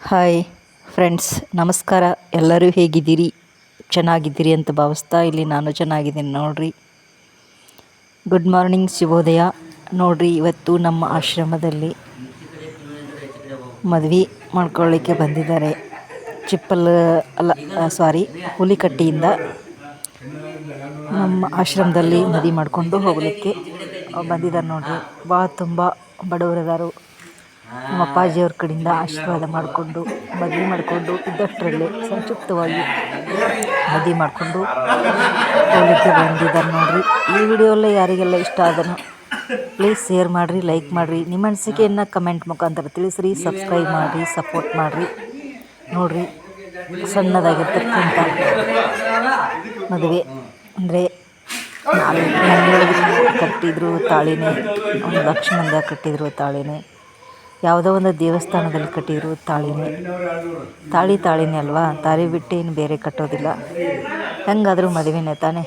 Hi friends ನಮಸ್ಕಾರ. ಎಲ್ಲರೂ ಹೇಗಿದ್ದೀರಿ? ಚೆನ್ನಾಗಿದ್ದೀರಿ ಅಂತ ಭಾವಿಸ್ತಾ ಇಲ್ಲಿ ನಾನು ಚೆನ್ನಾಗಿದ್ದೀನಿ ನೋಡ್ರಿ. Good morning Shivodaya. ನೋಡ್ರಿ, ಇವತ್ತು ನಮ್ಮ ಆಶ್ರಮದಲ್ಲಿ ಮದ್ವೆ ಮಾಡ್ಕೊಳ್ಳಿಕ್ಕೆ ಬಂದಿದ್ದಾರೆ. ಚಿಪ್ಪಲ್ ಅಲ್ಲ ಸಾರಿ ಹುಲಿಕಟ್ಟಿಯಿಂದ ನಮ್ಮ ಆಶ್ರಮದಲ್ಲಿ ಮದುವೆ ಮಾಡಿಕೊಂಡು ಹೋಗಲಿಕ್ಕೆ ಬಂದಿದ್ದಾರೆ ನೋಡ್ರಿ. ಭಾಳ ತುಂಬ ಬಡವರದಾರು. ನಮ್ಮ ಅಪ್ಪಾಜಿಯವ್ರ ಕಡೆಯಿಂದ ಆಶೀರ್ವಾದ ಮಾಡಿಕೊಂಡು, ಮದುವೆ ಮಾಡಿಕೊಂಡು ಇದ್ದಷ್ಟರಲ್ಲೇ ಸಂಕ್ಷಿಪ್ತವಾಗಿ ಮದುವೆ ಮಾಡಿಕೊಂಡು ಹೋಗಲಿಕ್ಕೆ ಬಂದಿದ್ದಾರೆ ನೋಡಿರಿ. ಈ ವಿಡಿಯೋಲ್ಲ ಯಾರಿಗೆಲ್ಲ ಇಷ್ಟ ಆದನು ಪ್ಲೀಸ್ ಶೇರ್ ಮಾಡಿರಿ ಲೈಕ್ ಮಾಡಿರಿ. ನಿಮ್ಮ ಅನಿಸಿಕೆಯನ್ನು ಕಮೆಂಟ್ ಮುಖಾಂತರ ತಿಳಿಸ್ರಿ ಸಬ್ಸ್ಕ್ರೈಬ್ ಮಾಡಿರಿ ಸಪೋರ್ಟ್ ಮಾಡಿರಿ. ನೋಡಿರಿ, ಸಣ್ಣದಾಗಿರ್ತಕ್ಕಂಥ ಮದುವೆ ಅಂದರೆ ನಾಲ್ಕು ಕಟ್ಟಿದ್ರು ತಾಳಿನೇ, ಒಂದು ಲಕ್ಷ ಕಟ್ಟಿದ್ರು ತಾಳಿನೇ. ಯಾವುದೋ ಒಂದು ದೇವಸ್ಥಾನದಲ್ಲಿ ಕಟ್ಟಿದ್ರು ತಾಳಿನೇ ತಾಳಿ ತಾಳಿನೇ ಅಲ್ವಾ? ತಾಳಿ ಬಿಟ್ಟು ಏನು ಬೇರೆ ಕಟ್ಟೋದಿಲ್ಲ. ಹೆಂಗಾದರೂ ಮದುವೆನೇ ತಾನೇ.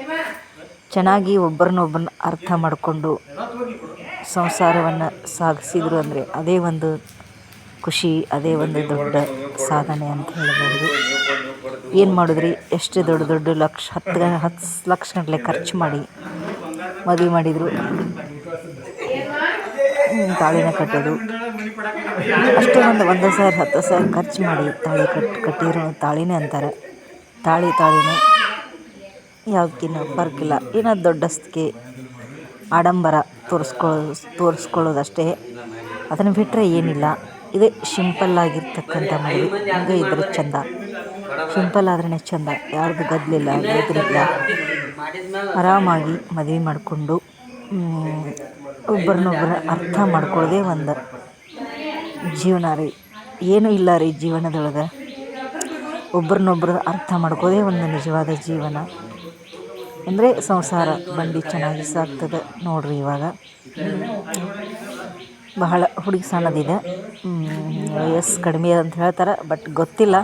ಚೆನ್ನಾಗಿ ಒಬ್ಬರನ್ನೊಬ್ಬರನ್ನ ಅರ್ಥ ಮಾಡಿಕೊಂಡು ಸಂಸಾರವನ್ನು ಸಾಗಿಸಿದ್ರು ಅಂದರೆ ಅದೇ ಒಂದು ಖುಷಿ, ಅದೇ ಒಂದು ದೊಡ್ಡ ಸಾಧನೆ ಅಂತ ಹೇಳಬಹುದು ಏನು ಮಾಡಿದ್ರಿ? ಎಷ್ಟು ದೊಡ್ಡ ದೊಡ್ಡ ಲಕ್ಷ, ಹತ್ತು ಹತ್ತು ಲಕ್ಷ ಗಂಟಲೆ ಖರ್ಚು ಮಾಡಿ ಮದುವೆ ಮಾಡಿದರು. ತಾಳಿನ ಕಟ್ಟೋದು. ಅಷ್ಟೇ ಒಂದು ಸಾವಿರ ಹತ್ತು ಸಾವಿರ ಖರ್ಚು ಮಾಡಿ ತಾಳಿ ಕಟ್ಟಿ ಕಟ್ಟಿರೋ ತಾಳಿನೇ ಅಂತಾರೆ. ತಾಳಿ, ತಾಳಿನೇ ಯಾವುದಕ್ಕಿನ್ನ ಫರ್ಕಿಲ್ಲ ಏನೋ ದೊಡ್ಡಸ್ತಿಕೆ ಆಡಂಬರ ತೋರಿಸ್ಕೊಳ್ಳೋ ತೋರಿಸ್ಕೊಳ್ಳೋದಷ್ಟೇ. ಅದನ್ನು ಬಿಟ್ಟರೆ ಏನಿಲ್ಲ. ಇದೇ ಸಿಂಪಲ್ ಆಗಿರ್ತಕ್ಕಂಥ ಮದುವೆ. ಹಂಗೆ ಇದ್ರೆ ಚಂದ. ಸಿಂಪಲ್ ಆದ್ರೇ ಚಂದ. ಯಾರ್ದು ಗದ್ದಲಿಲ್ಲ ಗದ್ರಿಲ್ಲ ಆರಾಮಾಗಿ ಮದುವೆ ಮಾಡಿಕೊಂಡು ಒಬ್ಬರನ್ನೊಬ್ಬರ ಅರ್ಥ ಮಾಡ್ಕೊಳ್ಳೋದೇ ಒಂದು. ಜೀವನ ರೀ. ಏನೂ ಇಲ್ಲ ರೀ ಜೀವನದೊಳಗೆ. ಒಬ್ರನ್ನೊಬ್ರು ಅರ್ಥ ಮಾಡ್ಕೋದೇ ಒಂದು ನಿಜವಾದ ಜೀವನ. ಅಂದರೆ ಸಂಸಾರ ಬಂಡಿ ಚೆನ್ನಾಗಿ ಸಾಗ್ತದೆ ನೋಡ್ರಿ ಇವಾಗ. ಬಹಳ ಹುಡುಗಿ ಸಣ್ಣದಿದೆ. ವಯಸ್ಸು ಕಡಿಮೆ ಅಂತ ಹೇಳ್ತಾರೆ, ಬಟ್ ಗೊತ್ತಿಲ್ಲ.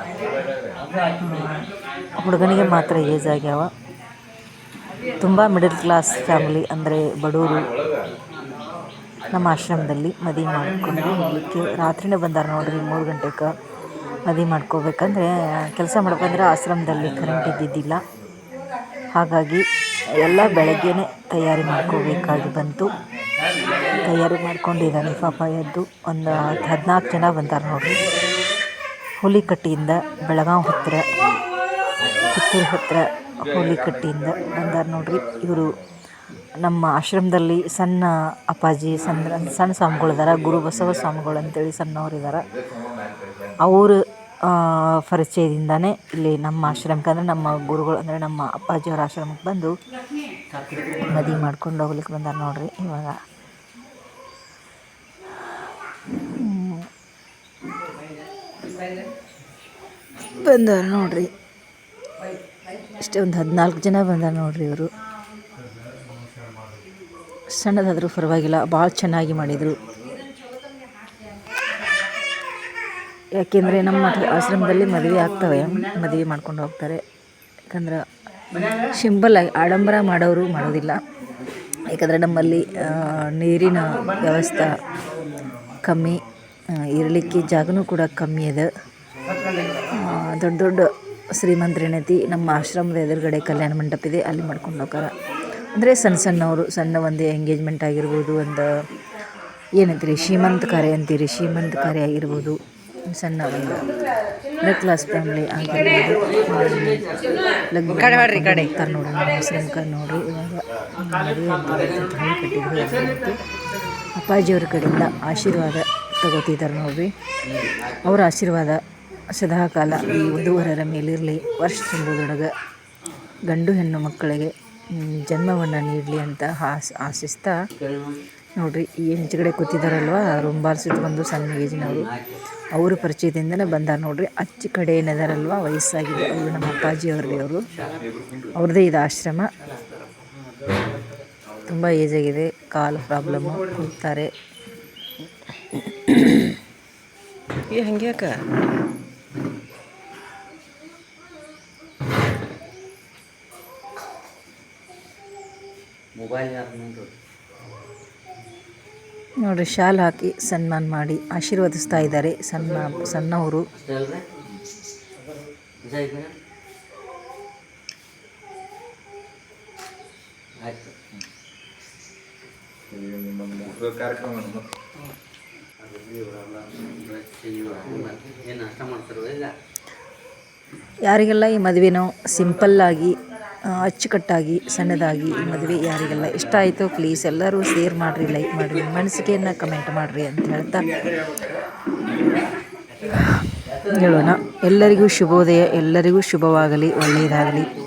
ಹುಡುಗನಿಗೆ ಮಾತ್ರ ಏಜ್ ಆಗ್ಯಾವ. ತುಂಬ ಮಿಡಲ್ ಕ್ಲಾಸ್ ಫ್ಯಾಮಿಲಿ ಅಂದರೆ ಬಡವರು ನಮ್ಮ ಆಶ್ರಮದಲ್ಲಿ ಮದುವೆ ಮಾಡಿಕೊಂಡು ಹೋಗಲಿಕ್ಕೆ ರಾತ್ರಿನೇ ಬಂದಾರ ನೋಡಿರಿ ಮೂರು ಗಂಟೆಗೆ ಮದುವೆ ಮಾಡ್ಕೋಬೇಕಂದ್ರೆ ಕೆಲಸ ಮಾಡ್ಬೇಕಂದ್ರೆ ಆಶ್ರಮದಲ್ಲಿ ಕರೆಂಟ್ ಇದ್ದಿದ್ದಿಲ್ಲ. ಹಾಗಾಗಿ ಎಲ್ಲ ಬೆಳಗ್ಗೆನೇ ತಯಾರಿ ಮಾಡ್ಕೋಬೇಕಾಗಿ ಬಂತು. ತಯಾರಿ ಮಾಡ್ಕೊಂಡಿದ್ದಾನೆ ಪಾಪ ಎದ್ದು ಒಂದು ಹದಿನಾಲ್ಕು ಜನ ಬಂದಾರ ನೋಡ್ರಿ. ಹುಲಿಕಟ್ಟಿಯಿಂದ ಬೆಳಗಾವಿ ಹತ್ತಿರ ಕಿತ್ತೂರು ಹತ್ತಿರ ಹುಲಿಕಟ್ಟಿಯಿಂದ ಬಂದಾರೆ ನೋಡ್ರಿ. ಇವರು ನಮ್ಮ ಆಶ್ರಮದಲ್ಲಿ ಸಣ್ಣ ಅಪ್ಪಾಜಿ, ಸಣ್ಣ ಸಣ್ಣ ಸ್ವಾಮಿಗಳಿದಾರ ಗುರು ಬಸವ ಸ್ವಾಮಿಗಳು ಅಂತೇಳಿ ಸಣ್ಣವ್ರು ಇದ್ದಾರೆ ಅವರು ಪರಿಚಯದಿಂದನೇ ಇಲ್ಲಿ ನಮ್ಮ ಆಶ್ರಮಕ್ಕೆ ಅಂದರೆ ನಮ್ಮ ಗುರುಗಳು ಅಂದರೆ ನಮ್ಮ ಅಪ್ಪಾಜಿಯವ್ರ ಆಶ್ರಮಕ್ಕೆ ಬಂದು ಮದಿ ಮಾಡ್ಕೊಂಡು ಹೋಗ್ಲಿಕ್ಕೆ ಬಂದಾರೆ ನೋಡ್ರಿ ಇವಾಗ. ಬಂದಾರ ನೋಡ್ರಿ. ಇಷ್ಟೇ ಒಂದು ಹದಿನಾಲ್ಕು ಜನ ಬಂದಾರೆ ನೋಡ್ರಿ ಇವರು. ಸಣ್ಣದಾದರೂ ಪರವಾಗಿಲ್ಲ, ಭಾಳ ಚೆನ್ನಾಗಿ ಮಾಡಿದರು. ಯಾಕೆಂದರೆ ನಮ್ಮ ಆಶ್ರಮದಲ್ಲಿ ಮದುವೆ ಆಗ್ತವೆ, ಮದುವೆ ಮಾಡ್ಕೊಂಡು ಹೋಗ್ತಾರೆ. ಯಾಕಂದ್ರೆ ಆಗಿ ಆಡಂಬರ ಮಾಡೋರು ಮಾಡೋದಿಲ್ಲ. ಯಾಕಂದರೆ ನಮ್ಮಲ್ಲಿ ನೀರಿನ ವ್ಯವಸ್ಥೆ ಕಮ್ಮಿ ಇರಲಿಕ್ಕೆ ಜಾಗನೂ ಕೂಡ ಕಮ್ಮಿ ಇದೆ. ದೊಡ್ಡ ದೊಡ್ಡ ಶ್ರೀಮಂತರೇನೈತಿ ನಮ್ಮ ಆಶ್ರಮದ ಎದುರುಗಡೆ ಕಲ್ಯಾಣ ಮಂಟಪ ಇದೆ, ಅಲ್ಲಿ ಮಾಡ್ಕೊಂಡು ಹೋಗಾರ ಅಂದರೆ ಸಣ್ಣ ಸಣ್ಣವರು ಸಣ್ಣ ಒಂದು ಎಂಗೇಜ್ಮೆಂಟ್ ಆಗಿರ್ಬೋದು ಒಂದು ಏನಂತೀರಿ ಶ್ರೀಮಂತ ಕಾರ್ಯ ಅಂತೀರಿ ಶ್ರೀಮಂತ ಕಾರ್ಯ ಆಗಿರ್ಬೋದು ಸಣ್ಣ ಒಂದು ಮಿಡಲ್ ಕ್ಲಾಸ್ ಫ್ಯಾಮ್ಲಿ ಆಗಿರ್ಬೋದು. ಲಗ್ನ ನೋಡಿ ಆಶ್ರಮಕ್ಕೆ ನೋಡ್ರಿ ಇವಾಗ ಅಪ್ಪಾಜಿಯವ್ರ ಕಡೆಯಿಂದ ಆಶೀರ್ವಾದ ತಗೋತಿದ್ದಾರೆ ನೋಡ್ರಿ. ಅವರ ಆಶೀರ್ವಾದ ಸದಾಕಾಲ ಈ ವಧುವರರ ಮೇಲಿರಲಿ. ವರ್ಷ ತುಂಬುದೊಳಗೆ ಗಂಡು ಹೆಣ್ಣು ಮಕ್ಕಳಿಗೆ ಜನ್ಮವನ್ನು ನೀಡಲಿ ಅಂತ ಆಸ್, ಆಶಿಸ್ತಾ ನೋಡಿರಿ ಏನು ಕಡೆ ಕೂತಿದ್ದಾರಲ್ವ ರುಂಬಾಲ್ ಬಂದು ಸಣ್ಣ ಏಜಿನವರು ಅವ್ರ ಪರಿಚಯದಿಂದನೇ ಬಂದಾರ ನೋಡ್ರಿ ಅಚ್ಚ ಕಡೆ ಏನಿದಾರಲ್ವ ವಯಸ್ಸಾಗಿದೆ. ಅವರು ನಮ್ಮ ಅಪ್ಪಾಜಿ ಅವ್ರಿಗೆ ಅವರು. ಅವ್ರದ್ದೇ ಇದು ಆಶ್ರಮ. ತುಂಬ ಏಜಾಗಿದೆ ಕಾಲು ಪ್ರಾಬ್ಲಮ್ಮು ಕೂಗ್ತಾರೆ. ಏ ಹಂಗೆ ನೋಡ್ರಿ ಶಾಲ್ ಹಾಕಿ ಸನ್ಮಾನ ಮಾಡಿ ಆಶೀರ್ವದಿಸ್ತಾ ಇದ್ದಾರೆ ಸಣ್ಣ ಸಣ್ಣವರು. ಯಾರಿಗೆಲ್ಲ ಈ ಮದುವೆನೋ ಸಿಂಪಲ್ಲಾಗಿ ಅಚ್ಚುಕಟ್ಟಾಗಿ, ಸಣ್ಣದಾಗಿ ಮದುವೆ ಯಾರಿಗೆಲ್ಲ ಇಷ್ಟ ಆಯಿತು ಪ್ಲೀಸ್ ಎಲ್ಲರೂ ಶೇರ್ ಮಾಡಿರಿ ಲೈಕ್ ಮಾಡಿರಿ ಮನಸ್ಸಿಗೆಯನ್ನು ಕಮೆಂಟ್ ಮಾಡಿರಿ ಅಂತ ಹೇಳ್ತಾ ಹೇಳೋಣ. ಎಲ್ಲರಿಗೂ ಶುಭೋದಯ, ಎಲ್ಲರಿಗೂ ಶುಭವಾಗಲಿ, ಒಳ್ಳೆಯದಾಗಲಿ.